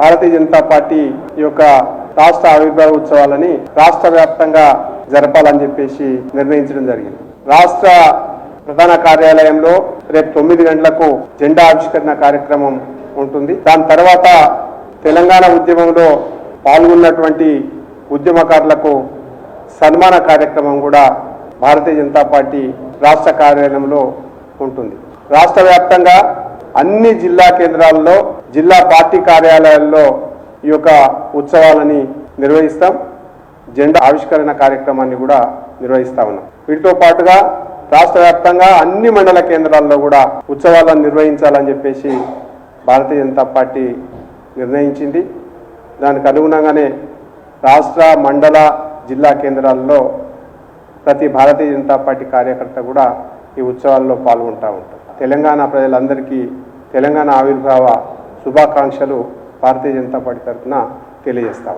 Bharatiya Janata party ఈ యొక్క రాష్ట్ర ఆవిర్భావ ఉత్సవాలని రాష్ట్ర వ్యాప్తంగా జరపాలని చెప్పేసి నిర్ణయించడం జరిగింది. రాష్ట్ర ప్రధాన కార్యాలయంలో రేపు తొమ్మిది గంటలకు జెండా ఆవిష్కరణ కార్యక్రమం ఉంటుంది. దాని తర్వాత తెలంగాణ ఉద్యమంలో పాల్గొన్నటువంటి ఉద్యమకారులకు సన్మాన కార్యక్రమం కూడా భారతీయ జనతా పార్టీ రాష్ట్ర కార్యాలయంలో ఉంటుంది. రాష్ట్ర వ్యాప్తంగా అన్ని జిల్లా కేంద్రాల్లో జిల్లా పార్టీ కార్యాలయాల్లో ఈ యొక్క ఉత్సవాలని నిర్వహిస్తాం. జెండా ఆవిష్కరణ కార్యక్రమాన్ని కూడా నిర్వహిస్తా ఉన్నాం. వీటితో పాటుగా రాష్ట్ర వ్యాప్తంగా అన్ని మండల కేంద్రాల్లో కూడా ఉత్సవాలను నిర్వహించాలని చెప్పేసి భారతీయ జనతా పార్టీ నిర్ణయించింది. దానికి అనుగుణంగానే రాష్ట్ర మండల జిల్లా కేంద్రాల్లో ప్రతి భారతీయ జనతా పార్టీ కార్యకర్త కూడా ఈ ఉత్సవాల్లో పాల్గొంటూ ఉంటారు. తెలంగాణ ప్రజలందరికీ తెలంగాణ ఆవిర్భావ శుభాకాంక్షలు భారతీయ జనతా పార్టీ తరఫున తెలియజేస్తా